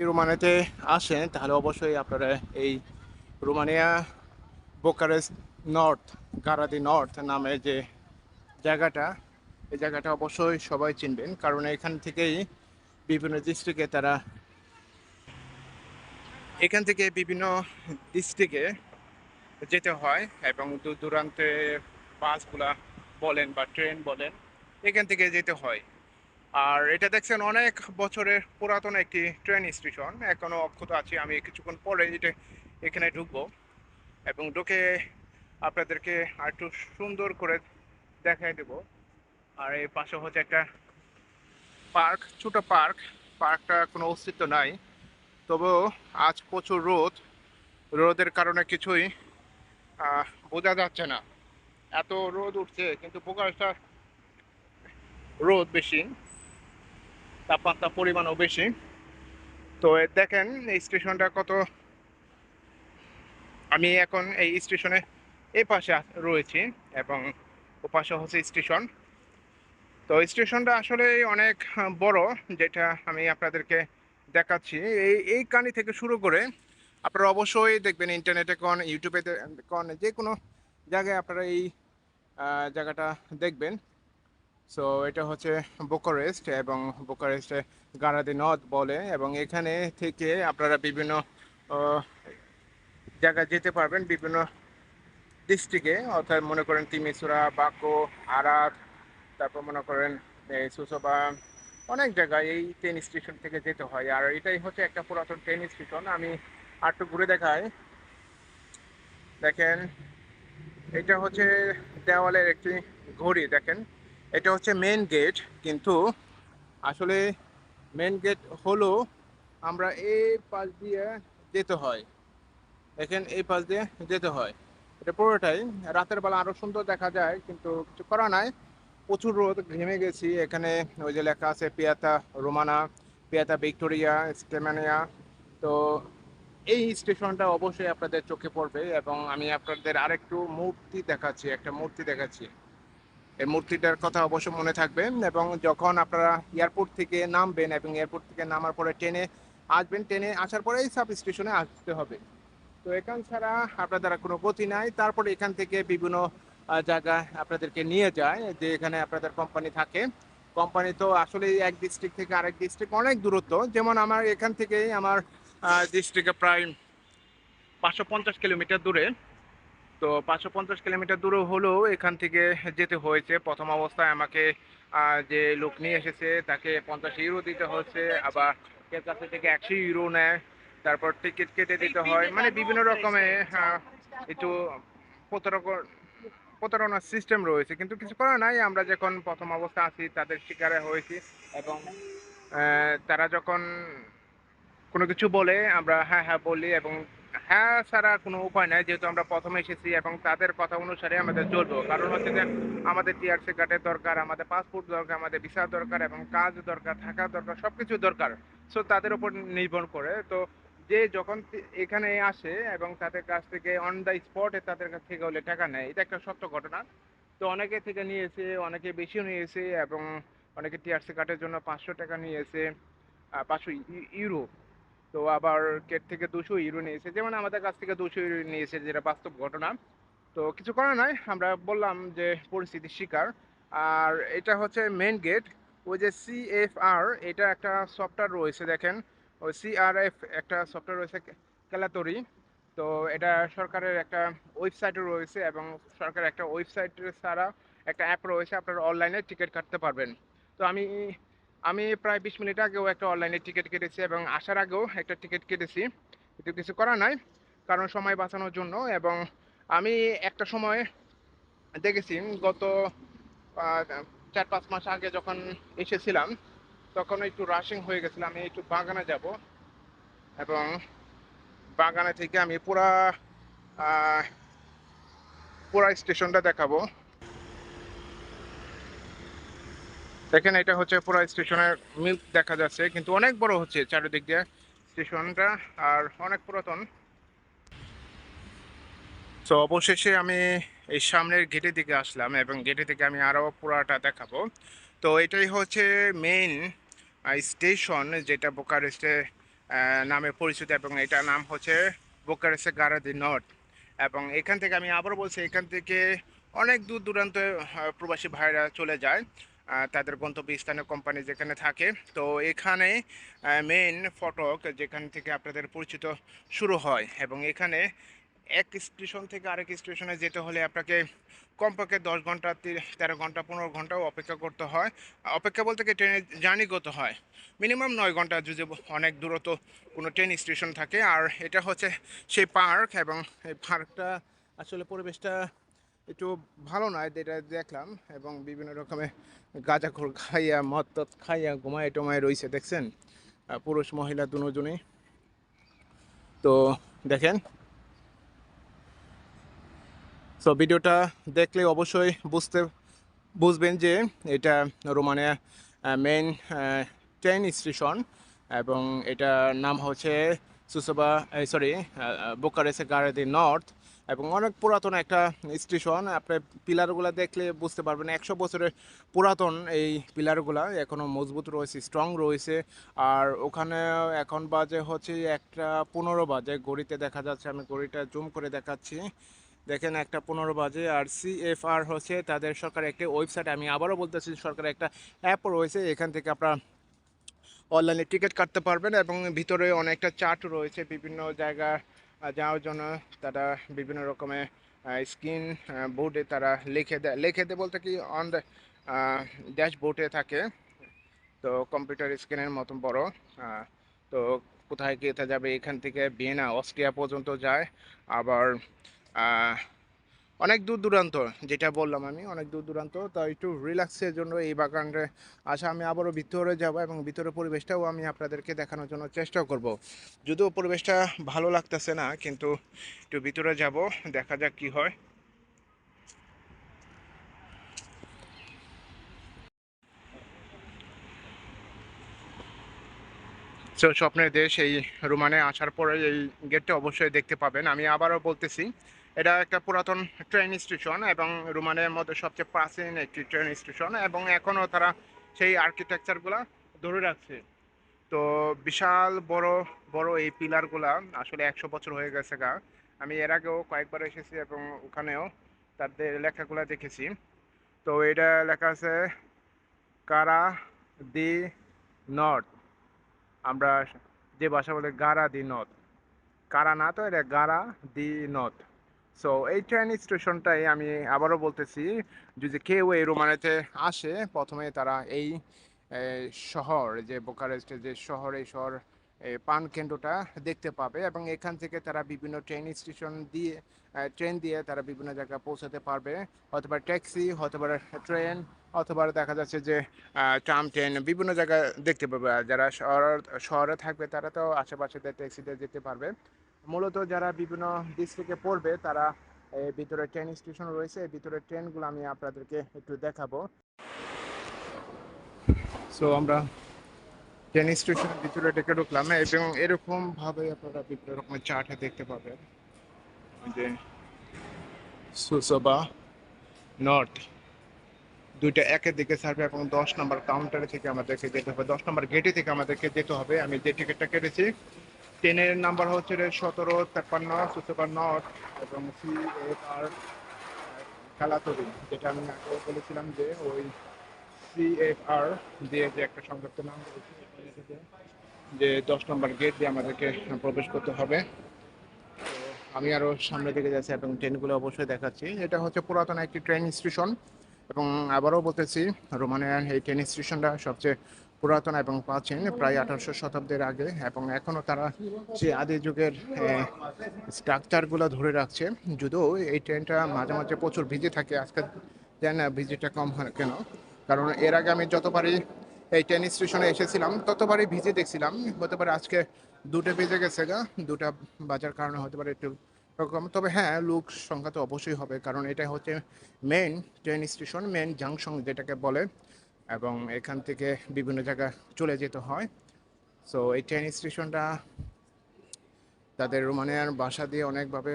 রোমানিয়াতে আসেন, তাহলে অবশ্যই আপনারা এই রোমানিয়া বোকারেস্ট নর্থ, গারাদি নর্থ নামে যে জায়গাটা, এই জায়গাটা অবশ্যই সবাই চিনবেন, কারণ এখান থেকেই বিভিন্ন ডিস্ট্রিক্টে তারা এখান থেকে বিভিন্ন ডিস্ট্রিক্টে যেতে হয় এবং দূর দূরান্তে বাসগুলা বলেন বা ট্রেন বলেন, এখান থেকে যেতে হয়। আর এটা দেখছেন অনেক বছরের পুরাতন একটি ট্রেন স্টেশন এখনও অক্ষত আছে আমি, কিছুক্ষণ পরে এটা এখানে ঢুকবো। এবং ঢুকে আপনাদেরকে আর একটু সুন্দর করে দেখাই দেব। আর এই পাশে হচ্ছে একটা পার্ক, ছোট পার্ক। পার্কটা কোনো অস্তিত্ব নাই। তবুও আজ প্রচুর রোদ। রোদের কারণে কিছুই বোঝা যাচ্ছে না। এত রোদ উঠছে, কিন্তু পোকাটা রোদ বেশি। তাপমাত্রা পরিমাণও বেশি। তো দেখেন, এই স্টেশনটা কত আমি এখন এই স্টেশনে এই পাশে রয়েছি এবং ও পাশে হচ্ছে স্টেশন। তো স্টেশনটা আসলে অনেক বড়, যেটা আমি আপনাদেরকে দেখাচ্ছি। এই এই কানি থেকে শুরু করে আপনারা অবশ্যই দেখবেন ইন্টারনেটে কোন, ইউটিউবে কোন যে কোনো জায়গায় আপনারা এই জায়গাটা দেখবেন। সো এটা হচ্ছে বোকারেস্ট এবং বোকারেস্টে গারাদি নদ বলে এবং এখানে থেকে আপনারা বিভিন্ন জায়গায় যেতে পারবেন বিভিন্ন ডিস্ট্রিক্টে অর্থাৎ মনে করেন তিমিসুরা বাকো আরাত তারপর মনে করেন সুসবা, অনেক জায়গায় এই ট্রেন স্টেশন থেকে যেতে হয়। আর এটাই হচ্ছে একটা পুরাতন ট্রেন স্টেশন আমি আর একটু ঘুরে দেখাই। দেখেন, এটা হচ্ছে দেওয়ালের একটি ঘড়ি, দেখেন। এটা হচ্ছে মেন গেট কিন্তু আসলে মেন গেট হলো আমরা এই পাশ দিয়ে যেতে হয়। দেখেন এই পাশ দিয়ে যেতে হয়। এটা পুরোটাই। রাতের বেলা আরও সুন্দর দেখা যায়, কিন্তু কিছু করা নাই। প্রচুর রোদ, ঘেমে গেছি। এখানে ওই যে লেখা আছে, পিয়াতা রোমানা, পিয়াতা ভিক্টোরিয়া, স্টেমানিয়া। তো এই স্টেশনটা অবশ্যই আপনাদের চোখে পড়বে এবং আমি আপনাদের আরেকটু মূর্তি দেখাচ্ছি, একটা মূর্তি দেখাচ্ছি। এই মূর্তিটার কথা অবশ্য মনে থাকবে এবং যখন আপনারা এয়ারপোর্ট থেকে নামবেন এবং এয়ারপোর্ট থেকে নামার পরে ট্রেনে আসবেন ট্রেনে আসার পরে এই সাব স্টেশনে আসতে হবে। তো এখান ছাড়া আপনাদের কোনো গতি নাই। তারপরে এখান থেকে বিভিন্ন আহ, জায়গায় আপনাদেরকে নিয়ে যায় যে এখানে আপনাদের কোম্পানি থাকে। কোম্পানি তো আসলে এক ডিস্ট্রিক্ট থেকে আরেক ডিস্ট্রিক্ট অনেক দূরত্ব। যেমন আমার এখান থেকেই আমার ডিস্ট্রিক্টে প্রায় পাঁচশো পঞ্চাশ কিলোমিটার দূরে। তো পাঁচশো পঞ্চাশ কিলোমিটার দূরে হলেও এখান থেকে যেতে হয়েছে। প্রথম অবস্থায় আমাকে যে লোক নিয়ে এসেছে, তাকে পঞ্চাশ ইউরো দিতে হচ্ছে আবার এর কাছে থেকে একশো ইউরো নেয়। তারপর টিকিট কেটে দিতে হয়। মানে বিভিন্ন রকমের একটু প্রতারক- প্রতারণার সিস্টেম রয়েছে। কিন্তু কিছু করার নাই। আমরা যখন প্রথম অবস্থা আছি, তাদের শিকারে হয়েছি এবং তারা যখন কোনো কিছু বলে, আমরা হ্যাঁ হ্যাঁ বলি এবং হ্যাঁ ছাড়া কোনো উপায় নাই, যেহেতু আমরা প্রথমে এসেছি এবং তাদের কথা অনুসারে আমাদের চলবো। কারণ হচ্ছে যে আমাদের টিআরসি কার্ডের দরকার, আমাদের পাসপোর্ট দরকার, আমাদের ভিসা দরকার এবং কাজ দরকার, থাকা দরকার সব কিছু দরকার। সো তাদের উপর নির্ভর করে। তো যে যখন এখানে আসে এবং তাদের কাছ থেকে অন দ্য স্পটে তাদের কাছ থেকে হলে টাকা নেয়, এটা একটা সত্য ঘটনা। তো অনেকে থেকে নিয়েছে, অনেকে বেশিও নিয়েছে এবং অনেকে টিআরসি কার্ডের জন্য পাঁচশো টাকা নিয়েছে পাঁচশো ইউরো। তো আবার কেট থেকে দুশো ইউরো নিয়েছে। যেমন আমাদের কাছ থেকে দুশো ইউরো নিয়েছে যেটা বাস্তব ঘটনা। তো কিছু করার নাই, আমরা বললাম যে পরিস্থিতির শিকার। আর এটা হচ্ছে মেন গেট ওই যে সিএফআর এটা একটা সফটওয়্যার রয়েছে দেখেন। ওই সিআরএফ একটা সফটওয়্যার রয়েছে ক্যালাতরি তো এটা সরকারের একটা ওয়েবসাইটও রয়েছে এবং সরকারের একটা ওয়েবসাইট ছাড়া একটা অ্যাপ রয়েছে, আপনারা অনলাইনে টিকিট কাটতে পারবেন। তো আমি আমি প্রায় বিশ মিনিট আগেও একটা অনলাইনে টিকিট কেটেছি এবং আসার আগেও একটা টিকিট কেটেছি। কিন্তু কিছু করা নাই, কারণ সময় বাঁচানোর জন্য এবং আমি একটা সময় দেখেছি, গত চার পাঁচ মাস আগে যখন এসেছিলাম, তখন একটু রাশিং হয়ে গেছিলাম, আমি একটু বাগানে যাব। এবং বাগানে থেকে আমি পুরা পুরা স্টেশনটা দেখাবো। দেখেন, এটা হচ্ছে পুরো স্টেশনের মিল্ক দেখা যাচ্ছে, কিন্তু অনেক বড় হচ্ছে চারিদিক দিয়ে স্টেশনটা আর অনেক পুরাতন। তো অবশেষে আমি এই সামনের গেটের দিকে আসলাম এবং গেটে থেকে আমি আরও পুরাটা দেখাবো। তো এটাই হচ্ছে মেইন স্টেশন যেটা বোকারেস্টে নামে পরিচিত এবং এটার নাম হচ্ছে বোকারেসে গারাদি নর্থ এবং এখান থেকে আমি আবার বলছি, এখান থেকে অনেক দূর দূরান্ত প্রবাসী ভাইরা চলে যায়। তাদের গন্তব্যস্থানীয় কোম্পানি যেখানে থাকে। তো এখানে মেইন ফটক যেখান থেকে আপনাদের পরিচিত শুরু হয় এবং এখানে এক স্টেশন থেকে আরেক স্টেশনে যেতে হলে আপনাকে কমপক্ষে দশ ঘণ্টা তেরো ঘণ্টা, পনেরো ঘন্টাও অপেক্ষা করতে হয়। অপেক্ষা বলতে কি ট্রেনে জার্নি করতে হয়। মিনিমাম নয় ঘণ্টা, যদি অনেক দূরত্ব কোনো ট্রেন স্টেশন থাকে। আর এটা হচ্ছে সেই পার্ক এবং এই পার্কটা আসলে পরিবেশটা একটু ভালো নয় এটা দেখলাম এবং বিভিন্ন রকমের গাঁজাখোর খাইয়া, মদ খাইয়া ঘুমায় টমায় রয়েছে দেখছেন? পুরুষ মহিলা দুজনেই। তো দেখেন। সো ভিডিওটা দেখলে অবশ্যই বুঝতে, বুঝবেন যে এটা রোমানিয়া মেন ট্রেন স্টেশন এবং এটার নাম হচ্ছে সুসবা সরি বোকারেসে গাড়ি নর্থ এবং অনেক পুরাতন একটা স্টেশন। আপনি পিলারগুলো দেখলে বুঝতে পারবেন একশো বছরের পুরাতন এই পিলারগুলা এখনও মজবুত রয়েছে স্ট্রং রয়েছে। আর ওখানে এখন বাজে হচ্ছে একটা পনেরো বাজে ঘড়িতে দেখা যাচ্ছে আমি ঘড়িটা জুম করে দেখাচ্ছি। দেখেন একটা পনেরো বাজে আর সিএফআর হচ্ছে তাদের সরকার একটি ওয়েবসাইট আমি আবারও বলতেছি সরকারের একটা অ্যাপও রয়েছে এখান থেকে আপনারা অনলাইনে টিকিট কাটতে পারবেন এবং ভিতরে অনেকটা চার্ট রয়েছে বিভিন্ন জায়গা আহ, যাওয়ার জন্য তারা বিভিন্ন রকমের স্ক্রিন বোর্ডে তারা লিখে দেয়। লিখে দেয় বলতে কি অন দ্য ড্যাশবোর্ডে থাকে। তো কম্পিউটার স্ক্রিনের মতন বড়। তো কোথায় যেতে যাবে? এখান থেকে ভিয়েনা, অস্ট্রিয়া পর্যন্ত যায়। আবার অনেক দূর দূরান্ত, যেটা বললাম আমি, অনেক দূর দূরান্ত। তো একটু রিল্যাক্সের জন্য এই বাগানে আসা, আমি আবারও ভিতরে যাব এবং ভিতরে পরিবেশটাও আমি আপনাদেরকে দেখানোর জন্য চেষ্টা করব। যদিও পরিবেশটা ভালো লাগতেছে না, কিন্তু একটু ভিতরে যাব, দেখা যাক কি হয়। সো, স্বপ্নের দেশ এই রোমানে আসার পরে এই গেটটা অবশ্যই দেখতে পাবেন। আমি আবারও বলতেছি এটা একটা পুরাতন ট্রেন স্টেশন এবং রোমানের মধ্যে সবচেয়ে প্রাচীন একটি ট্রেন স্টেশন এবং এখনও তারা সেই আর্কিটেকচারগুলো ধরে রাখছে। তো বিশাল বড় বড় এই পিলারগুলা আসলে একশো বছর হয়ে গেছে গা। আমি এর আগেও কয়েকবার এসেছি এবং ওখানেও তাদের লেখাগুলো দেখেছি। তো এটা লেখা আছে, কারা দি নর্থ? আমরা যে ভাষা বলে গারা দি নথ কারা না তো এটা গারা দি নথ সো এই ট্রেন স্টেশনটাই আমি আবারও বলতেছি, যদি কেউ এই রোমানেতে আসে, প্রথমে তারা এই শহর যে বোকারেস্টের যে শহর, এই শহর পান কেন্দ্রটা দেখতে পাবে এবং এখান থেকে তারা বিভিন্ন ট্রেন স্টেশন দিয়ে ট্রেন দিয়ে তারা বিভিন্ন জায়গায় পৌঁছাতে পারবে। অথবা ট্যাক্সি অথবা ট্রেন অথবা দেখা যাচ্ছে যে ট্রাম ট্রেন বিভিন্ন জায়গায় দেখতে পাবে। যারা শহর, শহরে থাকবে তারা তো আশেপাশে ট্যাক্সিতে যেতে পারবে। মূলত যারা বিভিন্ন ডিস্ট্রিক্টে পড়বে, তারা ভিতরে ট্রেন স্টেশন রয়েছে। ভিতরে ট্রেনগুলো আমি আপনাদেরকে একটু দেখাবো। সো আমরা ট্রেন স্টেশনের ভিতরে ডেকে ঢুকলাম। এবং এরকম ভাবে আপনারা বিভিন্ন রকমের চার্টে দেখতে পাবেন। যে সুসবা নর্থ দুইটা একের দিকে ছাড়বে এবং দশ নম্বর কাউন্টারে থেকে আমাদেরকে যেতে হবে। দশ নম্বর গেটে থেকে আমাদেরকে যেতে হবে। আমি যে টিকিটটা কেটেছি ট্রেনের নাম্বার হচ্ছে সতেরো তেপ্পান্ন নর্থ এবং সি এফ আর কালাতরি, যেটা আমি আগে বলেছিলাম যে ওই সি এফ আর দিয়ে যে একটা সংযুক্ত নাম যে দশ নম্বর গেট দিয়ে আমাদেরকে প্রবেশ করতে হবে। আমি আরও সামনের দিকে যাচ্ছি এবং ট্রেনগুলো অবশ্যই দেখাচ্ছি। এটা হচ্ছে পুরাতন একটি ট্রেন স্টেশন এবং আবারও বলতেছি রোমানিয়ার এই ট্রেন স্টেশনটা সবচেয়ে পুরাতন এবং প্রাচীন, প্রায় আঠারোশো শতাব্দীর আগে, এবং এখনও তারা যে আদি যুগের স্ট্রাকচারগুলো ধরে রাখছে। যদিও এই ট্রেনটা মাঝে মাঝে প্রচুর ভিজে থাকে, আজকে জানি না ভিজিটা কম হয় কেন। কারণ এর আগে আমি যতবারই এই ট্রেন স্টেশনে এসেছিলাম, ততবারই ভিজে দেখছিলাম। হতে পারে আজকে দুটো ভিজে গেছে গা, দুটা বাজার কারণে হতে পারে একটু রকম তবে হ্যাঁ লোক সংখ্যা তো অবশ্যই হবে, কারণ এটা হচ্ছে main train station main junction যেটাকে বলে। এবং এখান থেকে বিভিন্ন জায়গায় চলে যেতে হয়। সো এই ট্রেন স্টেশনটা তাদের রোমানিয়ার ভাষা দিয়ে অনেকভাবে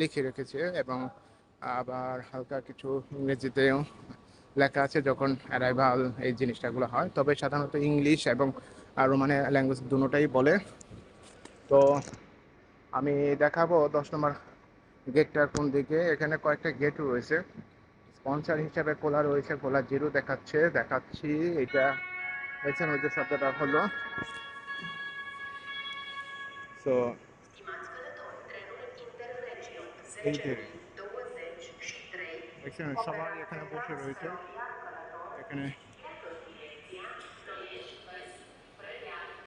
লিখে রেখেছে এবং আবার হালকা কিছু ইংরেজিতেও লেখা আছে যখন অ্যারাইভাল এই জিনিসটাগুলো হয়। তবে সাধারণত ইংলিশ এবং আর রোমানে ল্যাঙ্গুয়েজ দুটোটাই বলে। তো আমি দেখাবো দশ নম্বর গেটটার কোন দিকে। এখানে কয়েকটা গেট রয়েছে। স্পন্সর হিসাবে কোলা রয়েছে, খোলা জিরো দেখাচ্ছে, দেখাচ্ছি, এটা দেখছেন ওই যে শব্দটা হলো। সো যে সবাই এখানে বসে রয়েছে। এখানে